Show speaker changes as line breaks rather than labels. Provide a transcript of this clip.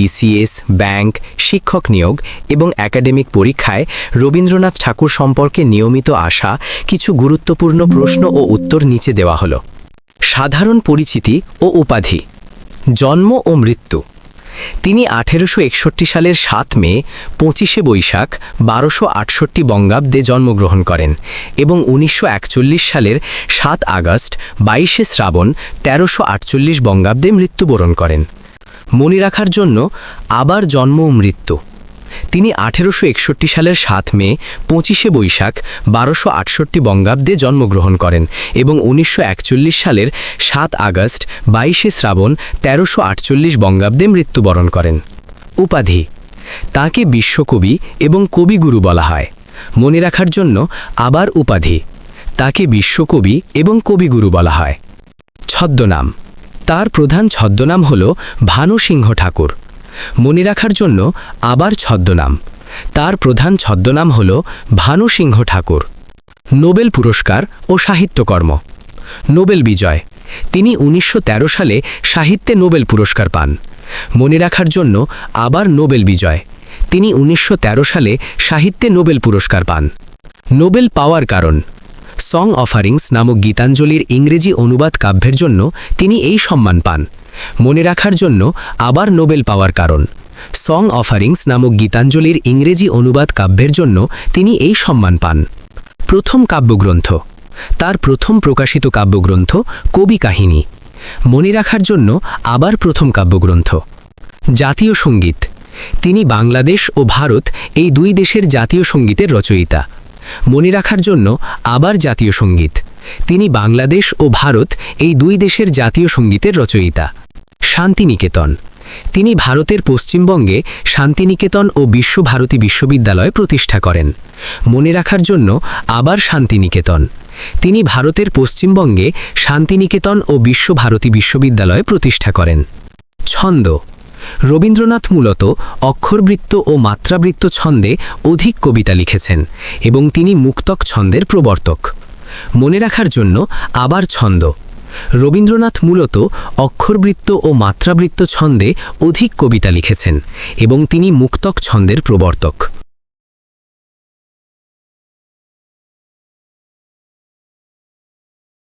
BCS bank শিক্ষক নিয়োগ এবং একাডেমিক পরীক্ষায় রবীন্দ্রনাথ ঠাকুর সম্পর্কে নিয়মিত আসা কিছু গুরুত্বপূর্ণ প্রশ্ন ও উত্তর নিচে দেওয়া হল। সাধারণ পরিচিতি ও উপাধি। জন্ম ও মৃত্যু। তিনি আঠেরোশো একষট্টি সালের সাত মে, পঁচিশে বৈশাখ, বারোশো আটষট্টি বঙ্গাব্দে জন্মগ্রহণ করেন এবং উনিশশো একচল্লিশ সালের সাত আগস্ট, বাইশে শ্রাবণ, তেরোশো আটচল্লিশ বঙ্গাব্দে মৃত্যুবরণ করেন। মনে রাখার জন্য আবার জন্ম মৃত্যু। তিনি আঠেরোশো একষট্টি সালের সাত মে, পঁচিশে বৈশাখ, বারোশো আটষট্টি বঙ্গাব্দে জন্মগ্রহণ করেন এবং উনিশশো একচল্লিশ সালের সাত আগস্ট, বাইশে শ্রাবণ, তেরোশো আটচল্লিশ বঙ্গাব্দে মৃত্যুবরণ করেন। উপাধি। তাকে বিশ্বকবি এবং কবিগুরু বলা হয়। মনে রাখার জন্য আবার উপাধি। তাকে বিশ্বকবি এবং কবিগুরু বলা হয়। ছদ্মনাম। তার প্রধান ছদ্মনাম হল ভানু সিংহ ঠাকুর। মনে রাখার জন্য আবার ছদ্মনাম। তার প্রধান ছদ্মনাম হল ভানু সিংহ ঠাকুর। নোবেল পুরস্কার ও সাহিত্যকর্ম। নোবেল বিজয়। তিনি উনিশশো তেরো সালে সাহিত্যে নোবেল পুরস্কার পান। মনে রাখার জন্য আবার নোবেল বিজয়। তিনি উনিশশো তেরো সালে সাহিত্যে নোবেল পুরস্কার পান। নোবেল পাওয়ার কারণ। সং অফারিংস নামক গীতাঞ্জলির ইংরেজি অনুবাদ কাব্যের জন্য তিনি এই সম্মান পান। মনে রাখার জন্য আবার নোবেল পাওয়ার কারণ। সং অফারিংস নামক গীতাঞ্জলির ইংরেজি অনুবাদ কাব্যের জন্য তিনি এই সম্মান পান। প্রথম কাব্যগ্রন্থ। তার প্রথম প্রকাশিত কাব্যগ্রন্থ কবি কাহিনী। মনে রাখার জন্য আবার প্রথম কাব্যগ্রন্থ। জাতীয় সংগীত। তিনি বাংলাদেশ ও ভারত এই দুই দেশের জাতীয় সঙ্গীতের রচয়িতা। মনে রাখার জন্য আবার জাতীয় সংগীত। তিনি বাংলাদেশ ও ভারত এই দুই দেশের জাতীয় সঙ্গীতের রচয়িতা। শান্তিনিকেতন। তিনি ভারতের পশ্চিমবঙ্গে শান্তিনিকেতন ও বিশ্বভারতী বিশ্ববিদ্যালয় প্রতিষ্ঠা করেন। মনে রাখার জন্য আবার শান্তিনিকেতন। তিনি ভারতের পশ্চিমবঙ্গে শান্তিনিকেতন ও বিশ্বভারতী বিশ্ববিদ্যালয় প্রতিষ্ঠা করেন। ছন্দ। রবীন্দ্রনাথ মূলত অক্ষরবৃত্ত ও মাত্রাবৃত্ত ছন্দে অধিক কবিতা লিখেছেন এবং তিনি মুক্তক ছন্দের প্রবর্তক। মনে রাখার জন্য আবার ছন্দ। রবীন্দ্রনাথ মূলত অক্ষরবৃত্ত ও মাত্রাবৃত্ত ছন্দে অধিক কবিতা লিখেছেন এবং তিনি মুক্তক ছন্দের প্রবর্তক।